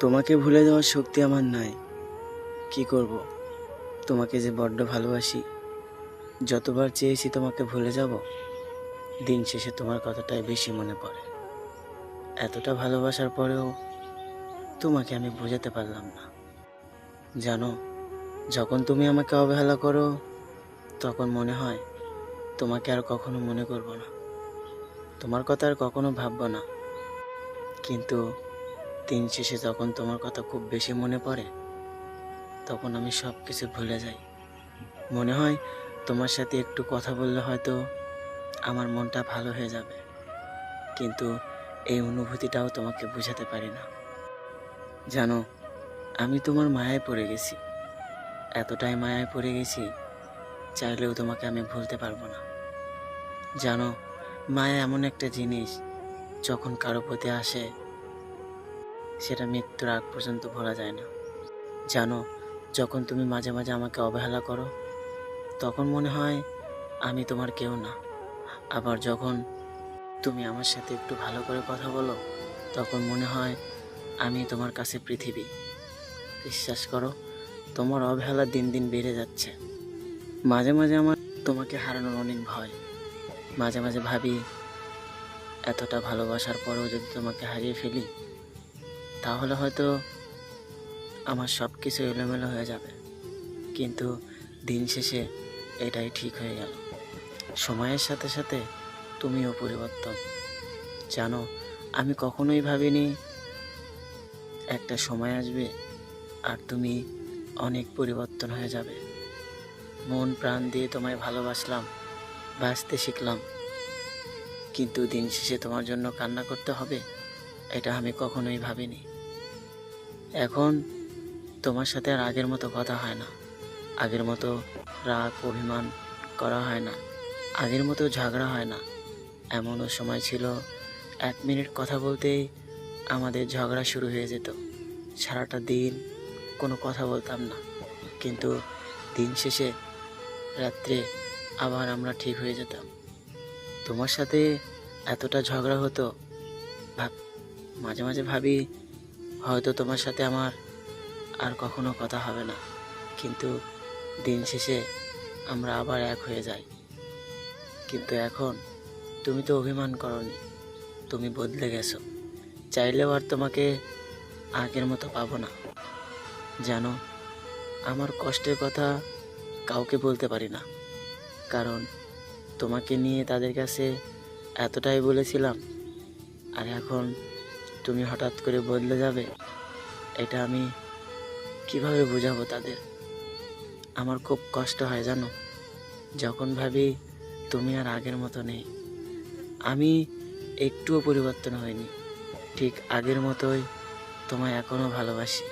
তোমাকে ভুলে যাওয়ার শক্তি আমার নাই। কি করব? তোমাকে যে বড্ড ভালোবাসি, যতবার চেয়েছি তোমাকে ভুলে যাব, দিন শেষে তোমার কথাটাই বেশি মনে পড়ে। এতটা ভালোবাসার পরেও তোমাকে আমি বোঝাতে পারলাম না। জানো, যখন তুমি আমাকে অবহেলা করো, তখন মনে হয় তোমাকে আর কখনো মনে করব না। তোমার কথা আর কখনো ভাববো না। কিন্তু দিন শেষে যখন তোমার কথা খুব বেশি মনে পড়ে, তখন আমি সব কিছু ভুলে যাই। মনে হয় তোমার সাথে একটু কথা বললে হয়তো আমার মনটা ভালো হয়ে যাবে। কিন্তু এই অনুভূতিটাও তোমাকে বোঝাতে পারি না। জানো, আমি তোমার মায়ায় পড়ে গেছি। এতটাই মায়ায় পড়ে গেছি, চাইলেও তোমাকে আমি ভুলতে পারব না। জানো, মায়া এমন একটা জিনিস, যখন কারও প্রতি আসে সেটা মৃত্যুর আগ পর্যন্ত ভোলা যায় না। জানো, যখন তুমি মাঝে মাঝে আমাকে অবহেলা করো, তখন মনে হয় আমি তোমার কেউ না। আবার যখন তুমি আমার সাথে একটু ভালো করে কথা বলো, তখন মনে হয় আমি তোমার কাছে পৃথিবী। বিশ্বাস করো, তোমার অবহেলা দিন দিন বেড়ে যাচ্ছে। মাঝে মাঝে আমার তোমাকে হারানোর অনেক ভয়। মাঝে মাঝে ভাবি, এতটা ভালোবাসার পরেও যদি তোমাকে হারিয়ে ফেলি তাহলে হয়তো আমার সব কিছু এলোমেলো হয়ে যাবে। কিন্তু দিন শেষে এটাই ঠিক হয়ে গেল। সময়ের সাথে সাথে তুমিও পরিবর্তন। জানো, আমি কখনোই ভাবিনি একটা সময় আসবে আর তুমি অনেক পরিবর্তন হয়ে যাবে। মন প্রাণ দিয়ে তোমায় ভালোবাসলাম, বাঁচতে শিখলাম। কিন্তু দিন শেষে তোমার জন্য কান্না করতে হবে? এটা আমি কখনোই ভাবিনি। এখন তোমার সাথে আর আগের মতো কথা হয় না। আগের মতো রাগ, অভিমান করা হয় না। আগের মতো ঝগড়া হয় না। এমনও সময় ছিল, এক মিনিট কথা বলতেই আমাদের ঝগড়া শুরু হয়ে যেত। সারাটা দিন কোনো কথা বলতাম না। কিন্তু দিন শেষে রাত্রে আবার আমরা ঠিক হয়ে যেতাম। তোমার সাথে এতটা ঝগড়া হতো, ভাব মাঝে মাঝে ভাবি, হয়তো তোমার সাথে আমার আর কখনো কথা হবে না। কিন্তু দিন শেষে আমরা আবার এক হয়ে যাই। কিন্তু এখন তুমি তো অভিমান করনি, তুমি বদলে গেছো। চাইলেও আর তোমাকে আগের মতো পাবো না। জানো আমার কষ্টের কথা কাউকে বলতে পারি না। কারণ তোমাকে নিয়ে তাদের কাছে এতটাই বলেছিলাম, আর এখন তুমি হঠাৎ করে বদলে যাবে, এটা আমি কীভাবে বোঝাবো তাদের? আমার খুব কষ্ট হয় জানো? যখন ভাবি তুমি আর আগের মতো নেই, আমি একটুও পরিবর্তন হয়নি ঠিক আগের মতোই তোমায় এখনও ভালোবাসি।